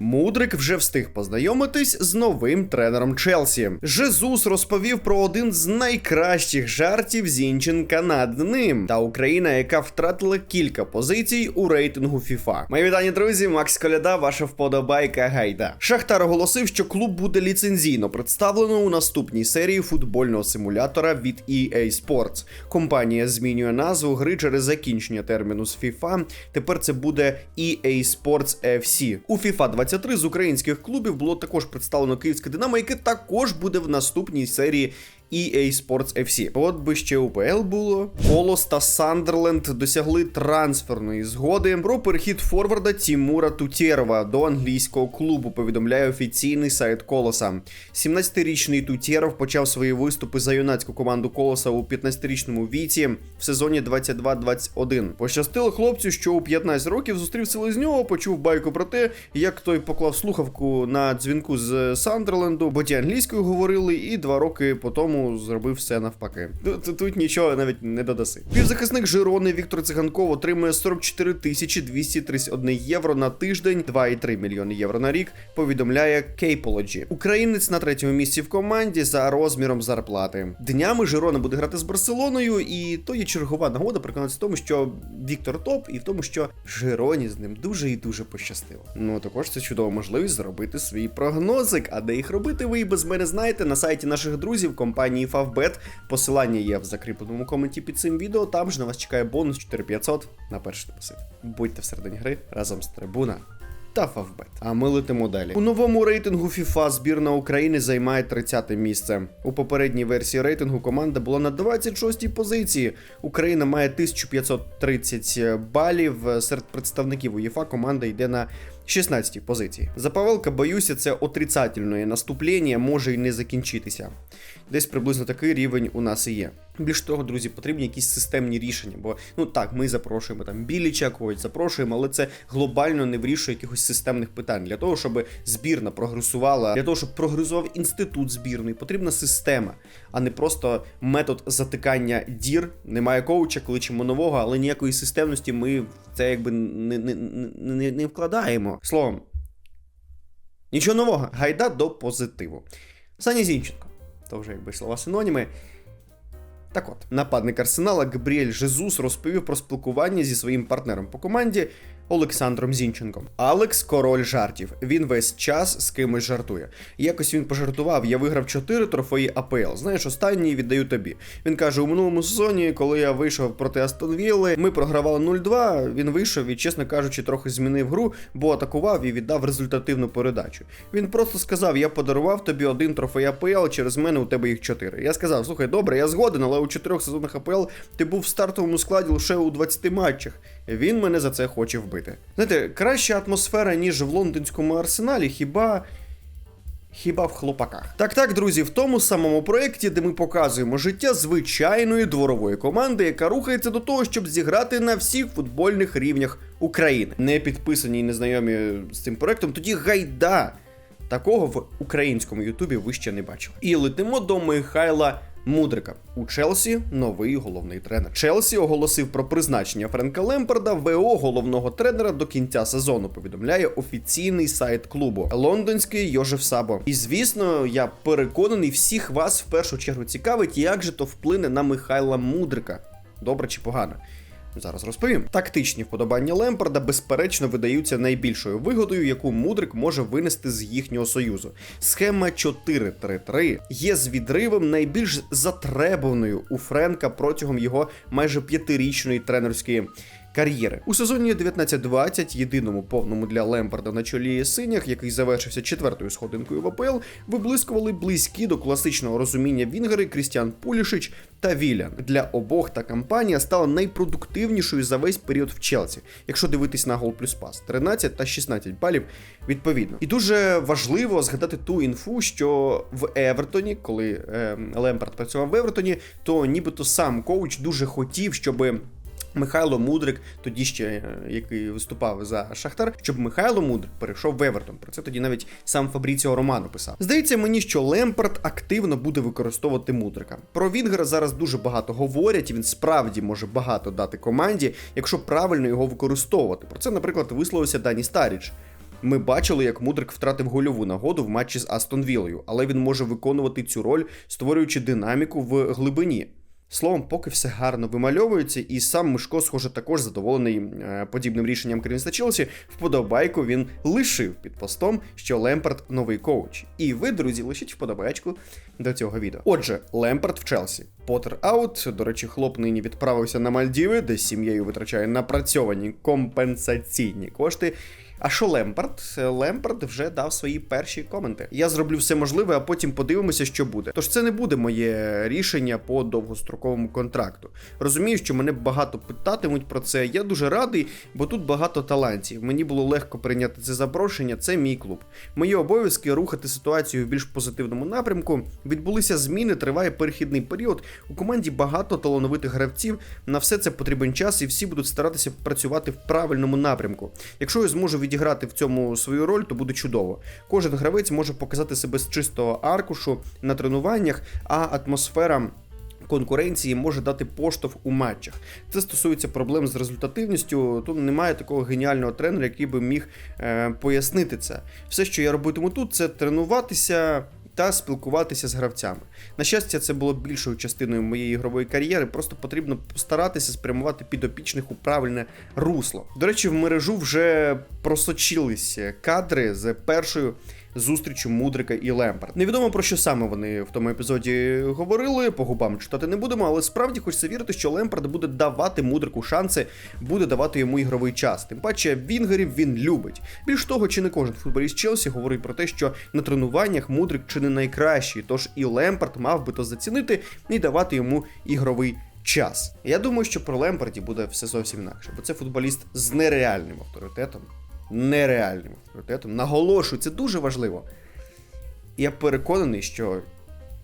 Мудрик вже встиг познайомитись з новим тренером Челсі. Жезус розповів про один з найкращих жартів Зінченка над ним та Україна, яка втратила кілька позицій у рейтингу FIFA. Мої вітання, друзі, Макс Коляда, ваша вподобайка гайда. Шахтар оголосив, що клуб буде ліцензійно представлено у наступній серії футбольного симулятора від EA Sports. Компанія змінює назву гри через закінчення терміну з FIFA. Тепер це буде EA Sports FC. У FIFA 23 з українських клубів було також представлено київське Динамо, яке також буде в наступній серії. EA Sports FC. От би ще УПЛ було. Колос та Сандерленд досягли трансферної згоди про перехід форварда Тімура Тутєрова до англійського клубу. Повідомляє офіційний сайт Колоса. 17-річний Тутєров почав свої виступи за юнацьку команду Колоса у 15-річному віці в сезоні 22-21. Пощастило хлопцю, що у 15 років зустрів селезнього, почув байку про те, як той поклав слухавку на дзвінку з Сандерленду, бо ті англійською говорили, і два роки по тому зробив все навпаки. Тут, тут нічого навіть не додаси. Півзахисник Жирони Віктор Циганков отримує 44 тисячі 231 євро на тиждень, 2,3 мільйони євро на рік. Повідомляє Кейполоджі. Українець на третьому місці в команді за розміром зарплати. Днями Жирона буде грати з Барселоною, і то є чергова нагода переконатися в тому, що Віктор топ, і в тому, що Жироні з ним дуже і дуже пощастило. Ну також це чудова можливість зробити свій прогнозик. А де їх робити, ви і без мене знаєте на сайті наших друзів компанії Favbet. Посилання є в закріпленому коменті під цим відео. Там ж на вас чекає бонус 4500 на перший депозит. Будьте всередині гри разом з трибуна. Та Фавбет. А ми летимо далі. У новому рейтингу FIFA збірна України займає 30-те місце. У попередній версії рейтингу команда була на 26-й позиції. Україна має 1530 балів. Серед представників УЄФА команда йде на 16-й позиції. За Павелка, боюся, це отрицательне наступлення може й не закінчитися. Десь приблизно такий рівень у нас і є. Більш того, друзі, потрібні якісь системні рішення, бо ну так, ми запрошуємо там біліча, когось запрошуємо, але це глобально не вирішує якихось системних питань. Для того, щоб збірна прогресувала, для того, щоб прогресував інститут збірної, потрібна система, а не просто метод затикання дір. Немає коуча, кличемо нового, але ніякої системності ми в це якби не, не, не, не вкладаємо. Словом, нічого нового, гайда до позитиву. Саня Зінченко, то вже якби слова синоніми. Так от, нападник Арсенала Габріель Жезус розповів про спілкування зі своїм партнером по команді Олександром Зінченком. Алекс король жартів. Він весь час з кимось жартує. Якось він пожартував: я виграв 4 трофеї АПЛ. Знаєш, останній віддаю тобі. Він каже: у минулому сезоні, коли я вийшов проти Астон Вілли, ми програвали 0-2. Він вийшов і, чесно кажучи, трохи змінив гру, бо атакував і віддав результативну передачу. Він просто сказав: Я подарував тобі один трофей АПЛ, через мене у тебе їх 4. Я сказав: слухай, добре, я згоден, але у чотирьох сезонах АПЛ ти був в стартовому складі лише у 20 матчах. Він мене за це хоче вбити. Знаєте, краща атмосфера, ніж в лондонському арсеналі, хіба. Хіба в хлопаках. Так, так, друзі, в тому самому проєкті, де ми показуємо життя звичайної дворової команди, яка рухається до того, щоб зіграти на всіх футбольних рівнях України. Не підписані і незнайомі з цим проєктом, тоді гайда. Такого в українському Ютубі ви ще не бачили. І летимо до Михайла Мудрика у Челсі новий головний тренер. Челсі оголосив про призначення Френка Лемперда ВО головного тренера до кінця сезону. Повідомляє офіційний сайт клубу лондонський Йожеф Сабо. І звісно, я переконаний, всіх вас в першу чергу цікавить, як же то вплине на Михайла Мудрика. Добре чи погано? Зараз розповім. Тактичні вподобання Лемпарда, безперечно, видаються найбільшою вигодою, яку Мудрик може винести з їхнього союзу. Схема 4-3-3 є з відривом найбільш затребуваною у Френка протягом його майже п'ятирічної тренерської. Кар'єри у сезоні 19-20, єдиному повному для Лемпарда на чолі синях, який завершився четвертою сходинкою в АПЛ, виблискували близькі до класичного розуміння Вінгери Крістіан Пулішич та Вілян. Для обох та кампанія стала найпродуктивнішою за весь період в Челсі, якщо дивитись на гол плюс пас 13 та 16 балів відповідно. І дуже важливо згадати ту інфу, що в Евертоні, коли е, Лемпард працював в Евертоні, то нібито сам коуч дуже хотів, щоби. Михайло Мудрик, тоді ще е, який виступав за Шахтар, щоб Михайло Мудрик перейшов в Евертон. Про це тоді навіть сам Фабріціо Романо писав. Здається мені, що Лемпард активно буде використовувати Мудрика. Про Вінгера зараз дуже багато говорять, і він справді може багато дати команді, якщо правильно його використовувати. Про це, наприклад, висловився Дані Старіч. Ми бачили, як Мудрик втратив гольову нагоду в матчі з Астон Віллою, але він може виконувати цю роль, створюючи динаміку в глибині. Словом, поки все гарно вимальовується, і сам Мишко, схоже, також задоволений е, подібним рішенням керівництва Челсі. Вподобайку він лишив під постом, що Лемпард новий коуч. І ви, друзі, лишіть вподобайку до цього відео. Отже, Лемпард в Челсі. Поттер аут. До речі, хлоп нині відправився на Мальдіви, де сім'єю витрачає напрацьовані компенсаційні кошти. А що Лемпард? Лемпард вже дав свої перші коменти. Я зроблю все можливе, а потім подивимося, що буде. Тож це не буде моє рішення по довгостроковому контракту. Розумію, що мене багато питатимуть про це. Я дуже радий, бо тут багато талантів. Мені було легко прийняти це запрошення. Це мій клуб. Мої обов'язки рухати ситуацію в більш позитивному напрямку. Відбулися зміни, триває перехідний період. У команді багато талановитих гравців. На все це потрібен час, і всі будуть старатися працювати в правильному напрямку. Якщо я зможу відіграти в цьому свою роль, то буде чудово. Кожен гравець може показати себе з чистого аркушу на тренуваннях, а атмосфера. Конкуренції може дати поштовх у матчах. Це стосується проблем з результативністю. Тут немає такого геніального тренера, який би міг е, пояснити це. Все, що я робитиму тут, це тренуватися та спілкуватися з гравцями. На щастя, це було більшою частиною моєї ігрової кар'єри. Просто потрібно постаратися спрямувати підопічних у правильне русло. До речі, в мережу вже просочилися кадри з першою. Зустрічю Мудрика і Лемпард. Невідомо про що саме вони в тому епізоді говорили, по губам читати не будемо, але справді хочеться вірити, що Лемпард буде давати Мудрику шанси, буде давати йому ігровий час. Тим паче Вінгерів він любить. Більш того, чи не кожен футболіст Челсі говорить про те, що на тренуваннях Мудрик чи не найкращий, тож і Лемпард мав би то зацінити і давати йому ігровий час. Я думаю, що про Лемпарді буде все зовсім інакше, бо це футболіст з нереальним авторитетом. Нереальним авторитетом. Наголошую, це дуже важливо. Я переконаний, що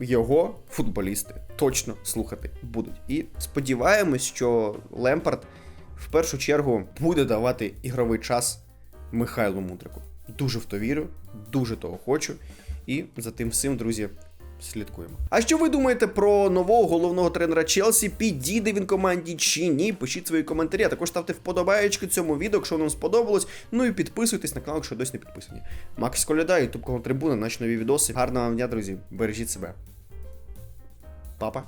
його футболісти точно слухати будуть. І сподіваємось, що Лемпард в першу чергу буде давати ігровий час Михайлу Мудрику. Дуже в то вірю, дуже того хочу. І за тим всім, друзі, слідкуємо. А що ви думаєте про нового головного тренера Челсі? Підійде він команді чи ні? Пишіть свої коментарі. А також ставте вподобаєчки цьому відео, якщо вам сподобалось. Ну і підписуйтесь на канал, якщо досі не підписані. Макс Коляда, ютуб канал Трибуна, наші нові відоси. Гарного вам дня, друзі. Бережіть себе. Папа.